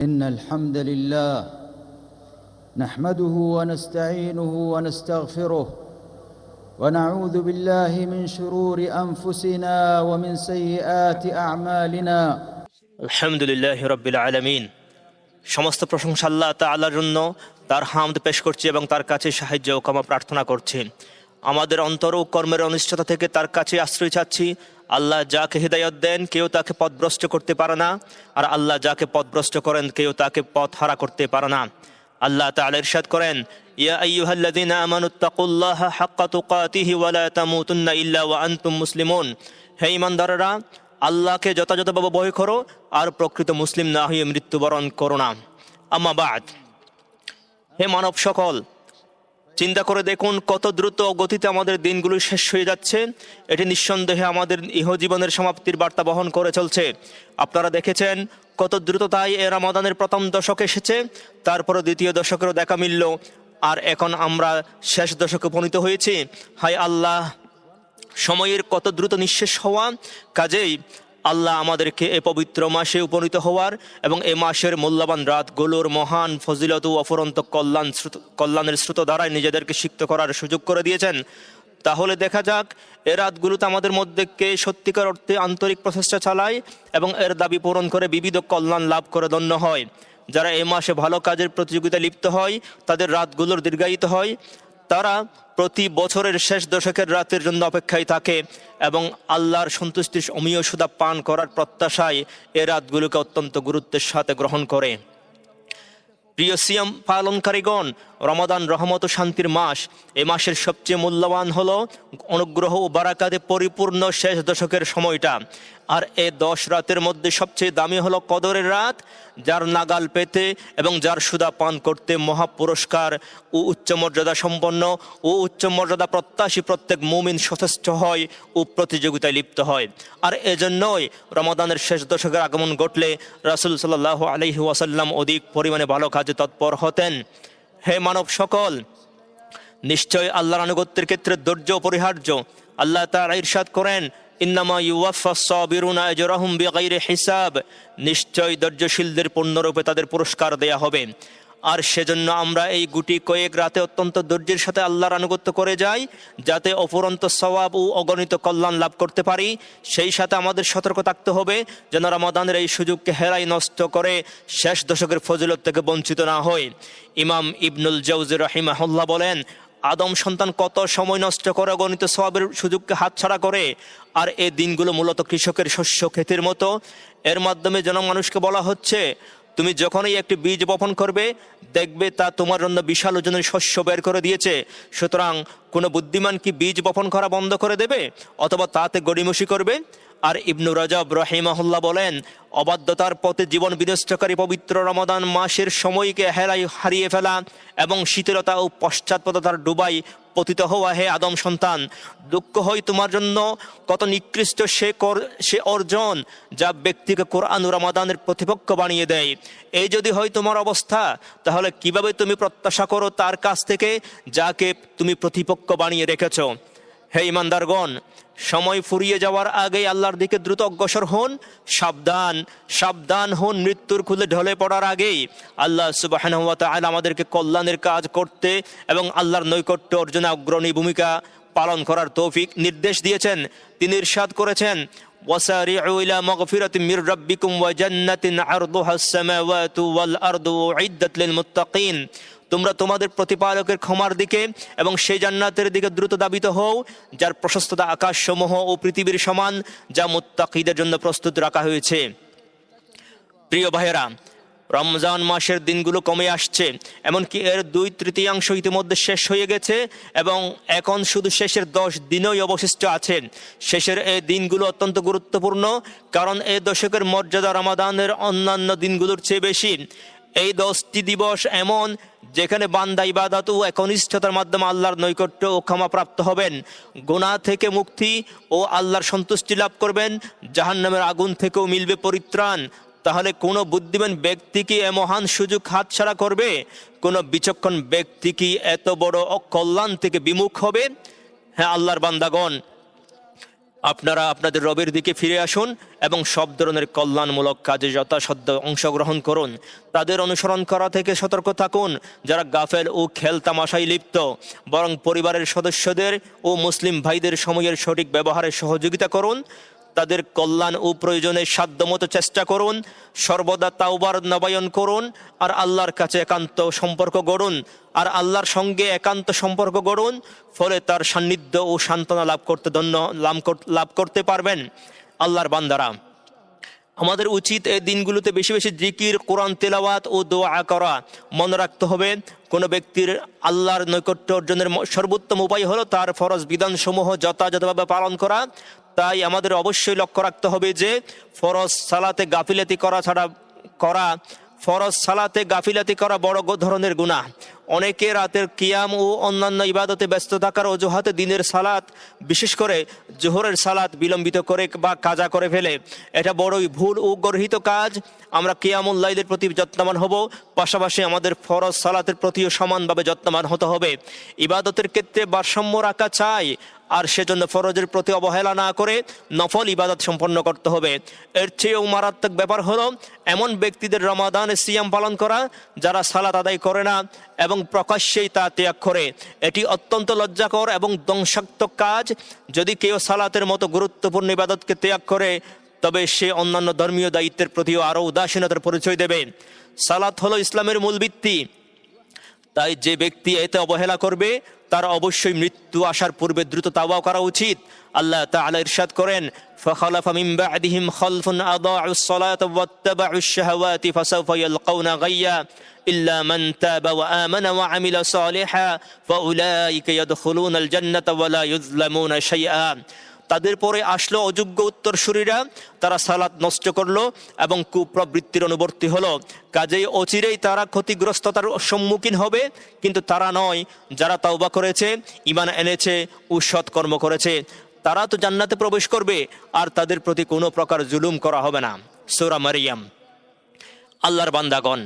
إن الحمد لله نحمده ونستعينه ونستغفره ونعوذ بالله من شرور أنفسنا ومن سيئات أعمالنا আলহামদুলিল্লাহ রব্বিল আলমিন সমস্ত প্রশংসা আল্লাহ তাআলার জন্য তার হামদ পেশ করছি এবং তার কাছে সাহায্য ও ক্ষমা প্রার্থনা করছি আমাদের অন্তর ও কর্মের অনিষ্টতা থেকে তার কাছে আশ্রয় চাচ্ছি। আল্লাহ যাকে হৃদায়ত দেন, কেউ তাকে পথভ্রষ্ট করতে পারে না। আর আল্লাহ যাকে পথভ্রষ্ট করেন, কেউ তাকে পথ হারা করতে পারে না। আল্লাহ তাআলা ইরশাদ করেন, ইয়া আইয়ুহাল্লাযীনা আমানুত্তাকুল্লাহা হাক্কা হে আল্লাহকে যথাযথভাবে ভয় করো, আর প্রকৃত মুসলিম না হয়ে মৃত্যুবরণ করো না। আম্মা বাদ। হে মানব সকল চিন্তা করে দেখুন কত দ্রুত গতিতে আমাদের দিনগুলো শেষ হয়ে যাচ্ছে। এটি নিঃসন্দেহে আমাদের ইহজীবনের সমাপ্তির বার্তা বহন করে চলছে। আপনারা দেখেছেন কত দ্রুততায় এ রামাদানের প্রথম দশক এসেছে। তারপরে দ্বিতীয় দশকেরও দেখা মিলল। আর এখন আমরা শেষ দশকে উপনীত হয়েছি। হাই আল্লাহ, সময়ের কত দ্রুত নিঃশেষ হওয়া। কাজেই আল্লাহ আমাদেরকে এ পবিত্র মাসে উপনীত হওয়ার এবং এ মাসের মূল্যবান রাতগুলোর মহান ফজিলত ও অফুরন্ত কল্যাণ শ্রুত- কল্যাণের স্রোত দ্বারাই নিজেদেরকে সিক্ত করার সুযোগ করে দিয়েছেন। তাহলে দেখা যাক, এ রাতগুলোতে আমাদের মধ্যে কে সত্যিকার অর্থে আন্তরিক প্রচেষ্টা চালায় এবং এর দাবি পূরণ করে বিবিধ কল্যাণ লাভ করে ধন্য হয়। যারা এ মাসে ভালো কাজের প্রতিযোগিতায় লিপ্ত হয়, তাদের রাতগুলোর দীর্ঘায়িত হয়। তারা প্রতি বছরের শেষ দশকের রাতের জন্য অপেক্ষায় থাকে এবং আল্লাহর সন্তুষ্টির অমীয় সুদা পান করার প্রত্যাশায় এ রাতগুলোকে অত্যন্ত গুরুত্বের সাথে গ্রহণ করে। প্রিয় সিয়াম পালনকারীগণ রমাদান রহমত শান্তির মাস। এ মাসের সবচেয়ে মূল্যবান হলো অনুগ্রহ ও বারাকাতে পরিপূর্ণ শেষ দশকের সময়টা। আর এ দশ রাতের মধ্যে সবচেয়ে দামি হলো কদরের রাত, যার নাগাল পেতে এবং যার সুদা পান করতে মহা পুরস্কার ও উচ্চ মর্যাদা সম্পন্ন ও উচ্চ মর্যাদা প্রত্যাশী প্রত্যেক মুমিন সচেষ্ট হয় ও প্রতিযোগিতায় লিপ্ত হয়। আর এজন্যই রমাদানের শেষ দশকের আগমন ঘটলে রাসুল সাল্লাহ আলহি ওয়াসাল্লাম অধিক পরিমাণে ভালো কাজে তৎপর হতেন। হে মানব সকল, নিশ্চয় আল্লাহর আনুগত্যের ক্ষেত্রে ধৈর্য অপরিহার্য আল্লাহ তার ইরশাদ করেন হিসাব। নিশ্চয় ধৈর্যশীলদের পূর্ণরূপে তাদের পুরস্কার দেয়া হবে। আর সেজন্য আমরা এই গুটি কয়েক রাতে অত্যন্ত ধৈর্যের সাথে আল্লাহর আনুগত্য করে যাই, যাতে অপরন্ত সওয়াব ও অগণিত কল্যাণ লাভ করতে পারি। সেই সাথে আমাদের সতর্ক থাকতে হবে যেন রমাদানের এই সুযোগকে হেরাই নষ্ট করে শেষ দশকের ফজিলত থেকে বঞ্চিত না হয় ইমাম ইবনুল জৌজ রহিমাহুল্লাহ বলেন, আদম সন্তান কত সময় নষ্ট করে অগণিত স্বভাবের সুযোগকে হাতছাড়া করে? আর এই দিনগুলো মূলত কৃষকের শস্য ক্ষেতের মতো। এর মাধ্যমে জনমানুষকে বলা হচ্ছে তুমি যখনই একটি বীজ বপন করবে, দেখবে তা তোমার জন্য বিশাল ওজনের শস্য বের করে দিয়েছে। সুতরাং কোনো বুদ্ধিমান কি বীজ বপন করা বন্ধ করে দেবে, অথবা তাতে গড়িমসি করবে? আর ইবনু রজব রহিমাহুল্লাহ বলেন, অবাধ্যতার পথে জীবন বিনষ্টকারী পবিত্র রমাদান মাসের সময়কে হেলাই হারিয়ে ফেলা এবং শীতলতা ও পশ্চাৎপদতার ডুবাই পতিত হওয়া হে আদম সন্তান। দুঃখ হয় তোমার জন্য কত নিকৃষ্ট সে কর, সে অর্জন যা ব্যক্তিকে কোরআন রমাদানের প্রতিপক্ষ বানিয়ে দেয়। এই যদি হয় তোমার অবস্থা, তাহলে কীভাবে তুমি প্রত্যাশা করো তার কাছ থেকে যাকে তুমি প্রতিপক্ষ বানিয়ে রেখেছ? হে ইমানদারগণ সময় ফুরিয়ে যাওয়ার আগেই আল্লাহর দিকে দ্রুত অগ্রসর হন সাবধান সাবধান হন মৃত্যুর খুলে ঢলে পড়ার আগেই আল্লাহ সুবাহ আমাদেরকে কল্যাণের কাজ করতে এবং আল্লাহর নৈকট্য অর্জনে অগ্রণী ভূমিকা পালন করার তৌফিক নির্দেশ দিয়েছেন তিনি ইরশাদ করেছেন وسارعوا إلى مغفرة من ربكم وجنة عرضها السماوات والأرض أعدت للمتقين তোমরা তোমাদের প্রতিপালকের ক্ষমার দিকে এবং সেই জান্নাতের দিকে দ্রুত দাবিত হও, যার প্রশস্ততা আকাশ সমূহ ও পৃথিবীর সমান যা মুত্তাকিদের জন্য প্রস্তুত রাখা হয়েছে। প্রিয় ভাইয়েরা, রমজান মাসের দিনগুলো কমে আসছে, এমনকি এর দুই তৃতীয়াংশ ইতিমধ্যে শেষ হয়ে গেছে এবং এখন শুধু শেষের দশ দিনই অবশিষ্ট আছে। শেষের এই দিনগুলো অত্যন্ত গুরুত্বপূর্ণ, কারণ এই দশকের মর্যাদা রমাদানের অন্যান্য দিনগুলোর চেয়ে বেশি। এই দশটি দিবস এমন যেখানে বান্দা ইবাদত ও একনিষ্ঠতার মাধ্যমে আল্লাহর নৈকট্য ও ক্ষমা প্রাপ্ত হবেন। গোনা থেকে মুক্তি ও আল্লাহর সন্তুষ্টি লাভ করবেন। জাহান্নামের আগুন থেকেও মিলবে পরিত্রাণ। তাহলে কোনো বুদ্ধিমান ব্যক্তি কি এ মহান সুযোগ হাতছাড়া করবে? কোনো বিচক্ষণ ব্যক্তি কি এত বড় অকল্যাণ থেকে বিমুখ হবে? হ্যাঁ আল্লাহর বান্দাগণ আপনারা আপনাদের রবের দিকে ফিরে আসুন এবং সব ধরনের কল্যাণমূলক কাজে যথাসাধ্য অংশগ্রহণ করুন। তাদের অনুসরণ করা থেকে সতর্ক থাকুন, যারা গাফেল ও খেল তামাশায় লিপ্ত। বরং পরিবারের সদস্যদের ও মুসলিম ভাইদের সময়ের সঠিক ব্যবহারে সহযোগিতা করুন। তাদের কল্যাণ ও প্রয়োজনে সাধ্যমতো চেষ্টা করুন, সর্বদা তাওবার নবায়ন করুন, আর আল্লাহর কাছে একান্ত সম্পর্ক গড়ুন, আর আল্লাহর সঙ্গে একান্ত সম্পর্ক গড়ুন, ফলে তার সান্নিধ্য ও সান্ত্বনা লাভ করতে ধন্য, লাভ কর- লাভ করতে পারবেন। আল্লাহর বান্দারা আমাদের উচিত এই দিনগুলোতে বেশি বেশি জিকির, কোরআন, তেলাওয়াত ও দোয়া করা। মনে রাখতে হবে, কোনো ব্যক্তির আল্লাহর নৈকট্য অর্জনের সর্বোত্তম উপায় হলো তার ফরজ বিধানসমূহ যথাযথভাবে পালন করা। তাই আমাদের অবশ্যই লক্ষ্য রাখতে হবে যে, ফরজ সালাতে গাফিলাতি করা ছাড়া করা, ফরজ সালাতে গাফিলাতি করা বড় ধরনের গুনাহ। অনেকে রাতের কিয়াম ও অন্যান্য ইবাদতে ব্যস্ত থাকার অজুহাতে দিনের সালাত, বিশেষ করে জোহরের সালাত বিলম্বিত করে বা কাজা করে ফেলে। এটা বড়ই ভুল ও গর্হিত কাজ। আমরা কিয়ামুল্লাইদের প্রতি যত্নবান হব। পাশাপাশি আমাদের ফরজ সালাতের প্রতিও সমানভাবে যত্নবান হতে হবে। ইবাদতের ক্ষেত্রে ভারসাম্য রাখা চাই। আর সেজন্য ফরজের প্রতি অবহেলা না করে নফল ইবাদত সম্পন্ন করতে হবে। এর চেয়েও মারাত্মক ব্যাপার হলো, এমন ব্যক্তিদের রমাদানে সিয়াম পালন করা যারা সালাত আদায় করে না এবং প্রকাশ্যেই তা ত্যাগ করে। এটি অত্যন্ত লজ্জাকর এবং ধ্বংসাত্মক কাজ। যদি কেউ সালাতের মতো গুরুত্বপূর্ণ ইবাদতকে ত্যাগ করে, তবে সে অন্যান্য ধর্মীয় দায়িত্বের প্রতিও আরও উদাসীনতার পরিচয় দেবে। সালাত হলো ইসলামের মূল ভিত্তি। তাই যে ব্যক্তি এতে অবহেলা করবে তার অবশ্যই মৃত্যু আসার পূর্বে দ্রুত তাওবা করা উচিত আল্লাহ তাআলা ইরশাদ করেন فخلف من بعدهم خلف أضاعوا الصلاة واتبعوا الشهوات فسوف يلقون غيا إلا من تاب وآمن وعمل صالحا فأولئك يدخلون الجنة ولا يظلمون شيئا তাদের পরে আসলো অযোগ্য উত্তরসূরিরা। তারা সালাত নষ্ট করল এবং কুপ্রবৃত্তির অনুবর্তী হলো। কাজেই অচিরেই তারা ক্ষতিগ্রস্ততার সম্মুখীন হবে। কিন্তু তারা নয়, যারা তাওবা করেছে ইমান এনেছে, ও সৎকর্ম করেছে। তারা তো জান্নাতে প্রবেশ করবে, আর তাদের প্রতি কোনো প্রকার জুলুম করা হবে না। সোরা মারিয়াম। আল্লাহর বান্দাগণ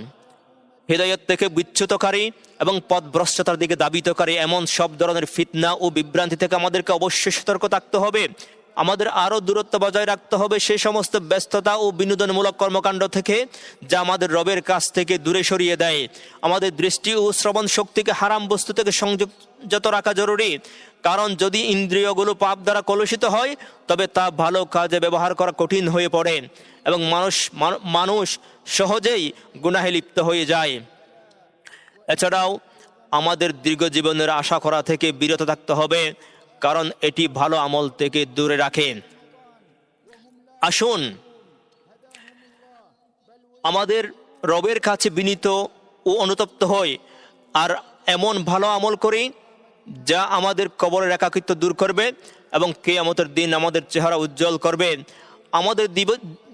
হৃদয়ত থেকে বিচ্যুতকারী এবং পথভ্রষ্টতার দিকে দাবিতকারী এমন সব ধরনের ফিতনা ও বিভ্রান্তি থেকে আমাদেরকে অবশ্যই সতর্ক থাকতে হবে। আমাদের আরও দূরত্ব বজায় রাখতে হবে সেই সমস্ত ব্যস্ততা ও বিনোদনমূলক কর্মকাণ্ড থেকে, যা আমাদের রবের কাছ থেকে দূরে সরিয়ে দেয়। আমাদের দৃষ্টি ও শ্রবণ শক্তিকে হারাম বস্তু থেকে সংযুক্ত রাখা জরুরি। কারণ যদি ইন্দ্রিয়গুলো পাপ দ্বারা কলুষিত হয়, তবে তা ভালো কাজে ব্যবহার করা কঠিন হয়ে পড়ে এবং মানুষ মানুষ সহজেই গুনাহে লিপ্ত হয়ে যায়। এছাড়াও আমাদের দীর্ঘ জীবনের আশা করা থেকে বিরত থাকতে হবে, কারণ এটি ভালো আমল থেকে দূরে রাখে। আসুন, আমাদের রবের কাছে বিনীত ও অনুতপ্ত হই, আর এমন ভালো আমল করি যা আমাদের কবরের একাকিত্ব দূর করবে এবং কেয়ামতের দিন আমাদের চেহারা উজ্জ্বল করবে। আমাদের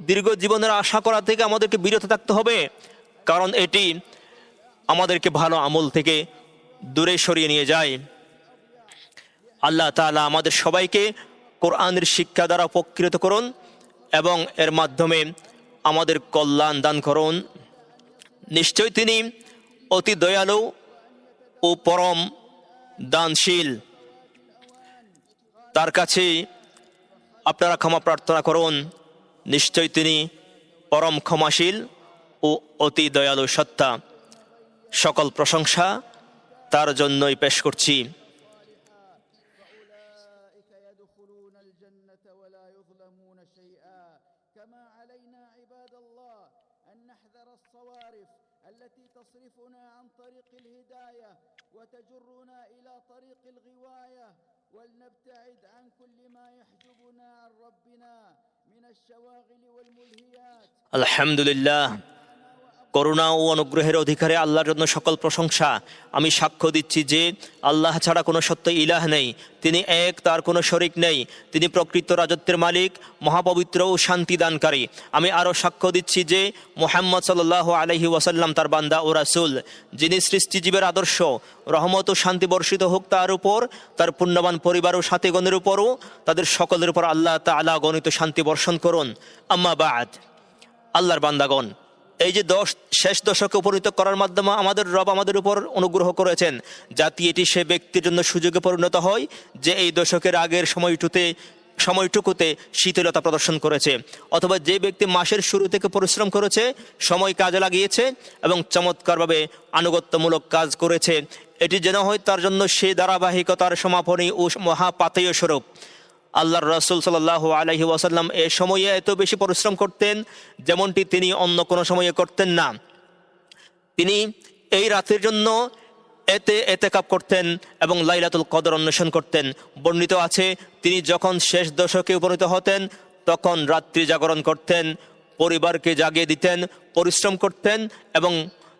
দীর্ঘ জীবনের আশা করা থেকে আমাদেরকে বিরত থাকতে হবে, কারণ এটি আমাদেরকে ভালো আমল থেকে দূরে সরিয়ে নিয়ে যায়। আল্লাহ তাআলা আমাদের সবাইকে কোরআনের শিক্ষা দ্বারা উপকৃত করুন এবং এর মাধ্যমে আমাদের কল্যাণ দান করুন। নিশ্চয় তিনি অতি দয়ালু ও পরম দানশীল তার কাছে আপনারা ক্ষমা প্রার্থনা করুন নিশ্চয় তিনি পরম ক্ষমাশীল ও অতি দয়ালু সত্তা সকল প্রশংসা তার জন্যই পেশ করছি أولئك يدخلون الجنة ولا يظلمون شيئا كما علينا عباد الله أن نحذر الصوارف التي تصرفنا عن طريق الهداية وتجرنا إلى طريق الغواية ولنبتعد عن كل ما يحجبنا عن ربنا من الشواغل والملهيات. الحمد لله করুণা ও অনুগ্রহের অধিকারে আল্লাহর জন্য সকল প্রশংসা। আমি সাক্ষ্য দিচ্ছি যে আল্লাহ ছাড়া কোনো সত্য ইলাহ নেই। তিনি এক, তার কোনো শরিক নেই। তিনি প্রকৃত রাজত্বের মালিক, মহাপবিত্র ও শান্তিদানকারী। আমি আরও সাক্ষ্য দিচ্ছি যে মোহাম্মদ সাল্লাহ আলহি ওয়াসাল্লাম তার বান্দা ও রাসুল, যিনি সৃষ্টিজীবের আদর্শ, রহমত ও শান্তি বর্ষিত হোক তার উপর, তার পুণ্যবান পরিবার ও সাথীগণের উপরও, তাদের সকলের উপর আল্লাহ তা তালা গণিত শান্তি বর্ষণ করুন। আম্মা বাদ। আল্লাহর বান্দাগণ এই যে দশ, শেষ দশকে উপনীত করার মাধ্যমে আমাদের রব আমাদের উপর অনুগ্রহ করেছেন। যাতে এটি সে ব্যক্তির জন্য সুযোগে পরিণত হয়, যে এই দশকের আগের সময়টুতে, সময়টুকুতে শীতলতা প্রদর্শন করেছে। অথবা যে ব্যক্তি মাসের শুরু থেকে পরিশ্রম করেছে, সময় কাজে লাগিয়েছে এবং চমৎকারভাবে আনুগত্যমূলক কাজ করেছে। এটি যেন হয় তার জন্য সে ধারাবাহিকতার সমাপনী ও মহাপাতেয় স্বরূপ। আল্লাহর রসুল সাল্লাহ আলহি ওয়াসাল্লাম এ সময়ে এত বেশি পরিশ্রম করতেন, যেমনটি তিনি অন্য কোনো সময়ে করতেন না। তিনি এই রাতের জন্য এতে এতে কাপ করতেন এবং লাইলাতুল কদর অন্বেষণ করতেন। বর্ণিত আছে, তিনি যখন শেষ দশকে উপনীত হতেন, তখন রাত্রি জাগরণ করতেন, পরিবারকে জাগিয়ে দিতেন, পরিশ্রম করতেন এবং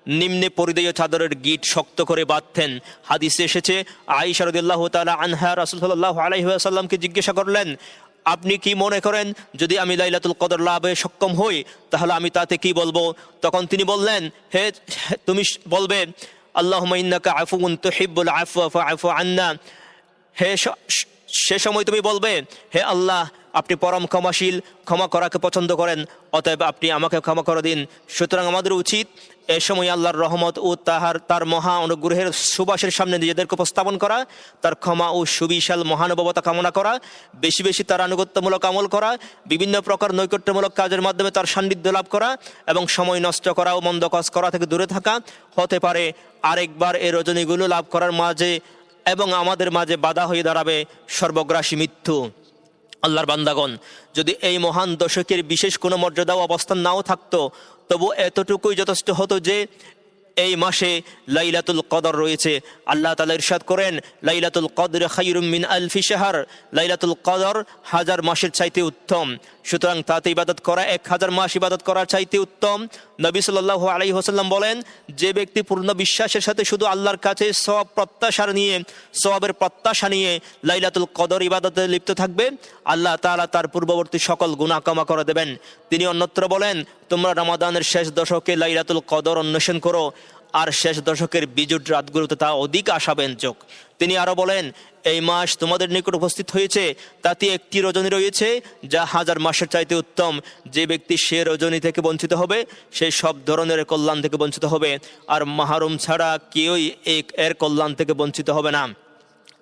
নিম্নে পরিদেয় চাদরের গিট শক্ত করে বাঁধতেন। হাদিসে এসেছে আইসা রদিল্লাহ তালা আনহা রাসুল্লাহ আলহিহাসাল্লামকে জিজ্ঞাসা করলেন, আপনি কি মনে করেন যদি আমি লাইলাতুল কদর লাভে সক্ষম হই, তাহলে আমি তাতে কি বলব? তখন তিনি বললেন, হে, তুমি বলবে আল্লাহ ইন্নাকা আফুন তুহিব্বুল আফওয়া ফাআফু আন্না। হে, সে সময় তুমি বলবে, হে আল্লাহ আপনি পরম ক্ষমাশীল, ক্ষমা করাকে পছন্দ করেন, অতএব আপনি আমাকে ক্ষমা করে দিন। সুতরাং আমাদের উচিত এ সময় আল্লাহর রহমত ও তাহার, তার মহা অনুগ্রহের সুবাসের সামনে নিজেদেরকে উপস্থাপন করা, তার ক্ষমা ও সুবিশাল মহানুভবতা কামনা করা, বেশি বেশি তার আনুগত্যমূলক আমল করা, বিভিন্ন প্রকার নৈকট্যমূলক কাজের মাধ্যমে তার সান্নিধ্য লাভ করা এবং সময় নষ্ট করা ও মন্দ কাজ করা থেকে দূরে থাকা হতে পারে। আরেকবার এই রজনীগুলো লাভ করার মাঝে এবং আমাদের মাঝে বাধা হয়ে দাঁড়াবে সর্বগ্রাসী মৃত্যু। আল্লাহর বান্দাগণ, যদি এই মহান দশকের বিশেষ কোনো মর্যাদা অবস্থান নাও থাকতো, তবু এতটুকুই যথেষ্ট হতো যে এই মাসে লাইলাতুল কদর রয়েছে। আল্লাহ তালা ইরশাদ করেন, লাইলাতুল কদর খাইরুম মিন আলফি শাহার, লাইলাতুল কদর হাজার মাসের চাইতে উত্তম। সুতরাং তাতে ইবাদত করা, এক হাজার মাস ইবাদত করার চাইতে উত্তম। নবী সাল্লাল্লাহু আলাইহি ওয়াসাল্লাম বলেন, যে ব্যক্তি পূর্ণ বিশ্বাসের সাথে শুধু আল্লাহর কাছে সব প্রত্যাশা নিয়ে সবের প্রত্যাশা নিয়ে লাইলাতুল কদর ইবাদতে লিপ্ত থাকবে, আল্লাহ তালা তার পূর্ববর্তী সকল গুনাহ ক্ষমা করে দেবেন। তিনি অন্যত্র বলেন, তোমরা রমাদানের শেষ দশকে লাইলাতুল কদর অন্বেষণ করো আর শেষ দশকের বিজুট রাতগুলোতে তা অধিক আশাব্যঞ্জক। তিনি আরও বলেন, এই মাস তোমাদের নিকট উপস্থিত হয়েছে, তাতে একটি রজনী রয়েছে, যা হাজার মাসের চাইতে উত্তম। যে ব্যক্তি সে রজনী থেকে বঞ্চিত হবে, সে সব ধরনের কল্যাণ থেকে বঞ্চিত হবে। আর মাহরুম ছাড়া কেউই এক- এর কল্যাণ থেকে বঞ্চিত হবে না।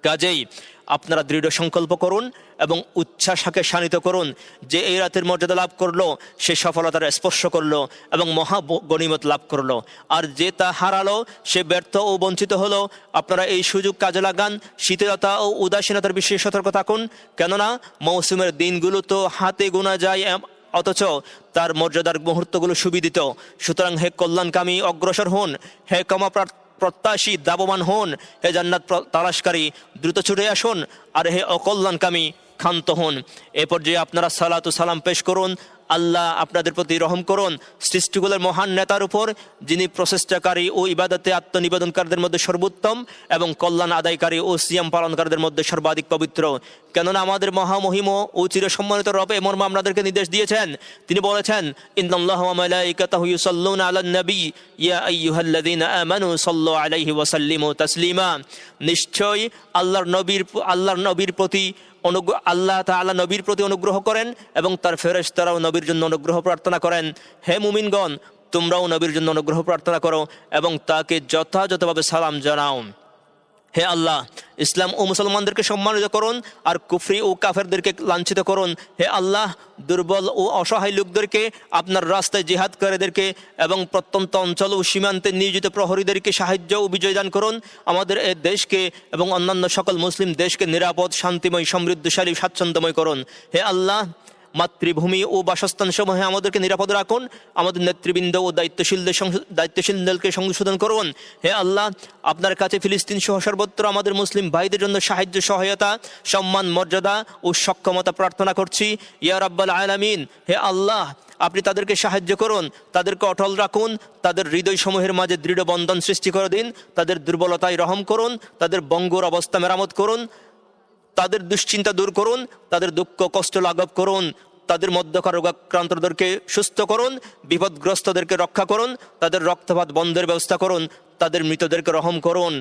কাজেই আপনারা দৃঢ় সংকল্প করুন এবং উচ্ছ্বাসাকে শানিত করুন যে এই রাতের মর্যাদা লাভ করল, সে সফলতার স্পর্শ করল এবং মহা গণিমত লাভ করল। আর যে তা হারালো, সে ব্যর্থ ও বঞ্চিত হলো। আপনারা এই সুযোগ কাজে লাগান, শীতলতা ও উদাসীনতার বিষয়ে সতর্ক থাকুন। কেননা, মৌসুমের দিনগুলো তো হাতে গোনা যায় অথচ তার মর্যাদার মুহূর্তগুলো সুবিদিত। সুতরাং হে কল্যাণকামী অগ্রসর হন, হে ক্ষমা প্রার্থ- প্রত্যাশী দাবমান হন। হে জান্নাত তালাশকারী, দ্রুত ছুটে আসুন। আর হে অকল্যাণকামী, ক্ষান্ত হন। এ পর্যায়ে আপনারা সালাতু সালাম পেশ করুন। আল্লাহ আপনাদের প্রতি রহম করুন। সৃষ্টিগুলোর মহান নেতার উপর, যিনি প্রচেষ্টাকারী ও ইবাদতে আত্মনিবেদনকারীদের মধ্যে সর্বোত্তম এবং কল্যাণ আদায়কারী ও সিয়াম পালনকারীদের মধ্যে সর্বাধিক পবিত্র। কেননা আমাদের মহামহিম ও চিরসম্মানিত রবে মর্ম আপনাদেরকে নির্দেশ দিয়েছেন। তিনি বলেছেন আলাইহি তাসলিমা। নিশ্চয়ই আল্লাহর নবীর আল্লাহর নবীর প্রতি অনুগ্রহ, আল্লাহ তাআলা নবীর প্রতি অনুগ্রহ করেন এবং তার ফেরেশতারাও নবীর জন্য অনুগ্রহ প্রার্থনা করেন। হে মুমিনগণ, তোমরাও নবীর জন্য অনুগ্রহ প্রার্থনা করো এবং তাকে যথাযথভাবে সালাম জানাও। হে আল্লাহ, ইসলাম ও মুসলমানদেরকে সম্মানিত করুন আর কুফরি ও কাফেরদেরকে লাঞ্ছিত করুন। হে আল্লাহ, দুর্বল ও অসহায় লোকদেরকে, আপনার রাস্তায় জিহাদকারীদেরকে এবং প্রত্যন্ত অঞ্চল ও সীমান্তে নিয়োজিত প্রহরীদেরকে সাহায্য ও বিজয় দান করুন। আমাদের এ দেশকে এবং অন্যান্য সকল মুসলিম দেশকে নিরাপদ, শান্তিময়, সমৃদ্ধশালী, স্বাচ্ছন্দ্যময় করুন। হে আল্লাহ মাতৃভূমি ও বাসস্থান সমূহে আমাদেরকে নিরাপদ রাখুন। আমাদের নেতৃবৃন্দ ও দায়িত্বশীলদের দায়িত্বশীলদেরকে সংশোধন করুন। হে আল্লাহ, আপনার কাছে ফিলিস্তিন সহ সর্বত্র আমাদের মুসলিম ভাইদের জন্য সাহায্য, সহায়তা, সম্মান, মর্যাদা ও সক্ষমতা প্রার্থনা করছি। ইয়া রাব্বাল আলামিন, হে আল্লাহ, আপনি তাদেরকে সাহায্য করুন, তাদেরকে অটল রাখুন, তাদের হৃদয় সমূহের মাঝে দৃঢ় বন্ধন সৃষ্টি করে দিন, তাদের দুর্বলতায় রহম করুন, তাদের বঙ্গর অবস্থা মেরামত করুন। তাদের দুশ্চিন্তা দূর করুন, তাদের দুঃখ, কষ্ট লাঘব করুন, তাদের মধ্যকার রোগাক্রান্তদেরকে সুস্থ করুন, বিপদগ্রস্তদেরকে রক্ষা করুন, তাদের রক্তপাত বন্ধের ব্যবস্থা করুন, তাদের মৃতদেরকে রহম করুন।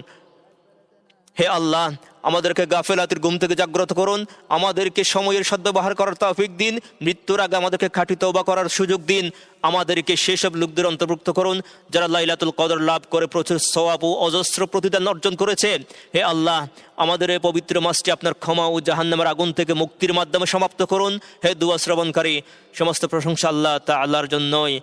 হে আল্লাহ আমাদেরকে গাফেলাতির ঘুম থেকে জাগ্রত করুন, আমাদেরকে সময়ের সদ্ব্যবহার করার তৌফিক দিন, মৃত্যুর আগে আমাদেরকে খাঁটি তওবা করার সুযোগ দিন, আমাদেরকে সেসব লোকদের অন্তর্ভুক্ত করুন, যারা লাইলাতুল কদর লাভ করে প্রচুর সওয়াব ও অজস্র প্রতিদান অর্জন করেছে। হে আল্লাহ, আমাদের এই পবিত্র মাসটি আপনার ক্ষমা ও জাহান্নামের আগুন থেকে মুক্তির মাধ্যমে সমাপ্ত করুন। হে দুয়া শ্রবণকারী, সমস্ত প্রশংসা আল্লাহ তা আল্লাহর জন্যই।